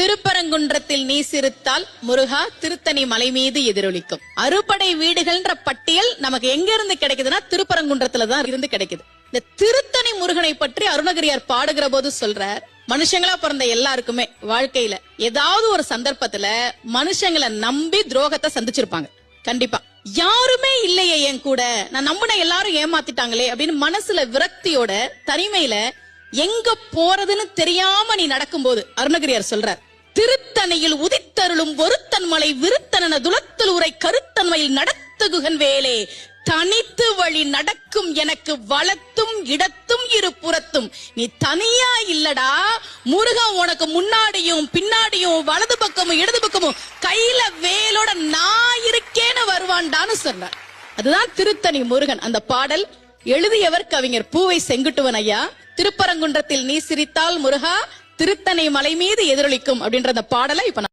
திருப்பரங்குன்றத்தில் நீ சிரித்தால் முருகா திருத்தணி மலை மீது எதிரொலிக்கும். அறுபடை வீடுகள்ன்ற பட்டியல் நமக்கு எங்க இருந்து கிடைக்குதுன்னா திருப்பரங்குன்றத்துல தான் இருந்து கிடைக்குது. இந்த திருத்தணி முருகனை பற்றி அருணகிரியார் பாடுகிற போது சொல்றார் மனுஷங்களா பிறந்த எல்லாருக்குமே வாழ்க்கையில ஏதாவது ஒரு சந்தர்ப்பத்துல மனுஷங்களை நம்பி துரோகத்தை சந்திச்சிருப்பாங்க. கண்டிப்பா. யாருமே இல்லையே என் கூட. நான் நம்பின எல்லாரும் ஏமாத்திட்டாங்களே அப்படின்னு மனசுல விரக்தியோட தனிமையில எங்க போறதுன்னு தெரியாம நீ நடக்கும்போது அருணகிரியார் சொல்றார். திருத்தணையில் உதித்தருளும் ஒருத்தன் மலை விருத்தன துளத்தில் உரை கருத்தன்மையில் நடத்துகுகன் வேலே. தனித்து வழி நடக்கும் எனக்கு வளத்தும் இடத்தும் இரு புறத்தும் நீ தனியா இல்லடா. முருகன் உனக்கு முன்னாடியும் பின்னாடியும் வலது பக்கமும் இடது பக்கமும் கையில வேலோட நான் இருக்கேன்னு வருவான்டான்னு சொன்னார். அதுதான் திருத்தணி முருகன். அந்த பாடல் எழுதியவர் கவிஞர் பூவை செங்குட்டுவன் ஐயா. திருப்பரங்குன்றத்தில் நீ சிரித்தால் முருகா திருத்தணை மலை மீது எதிரொலிக்கும் அப்படின்ற அந்த பாடலை இப்ப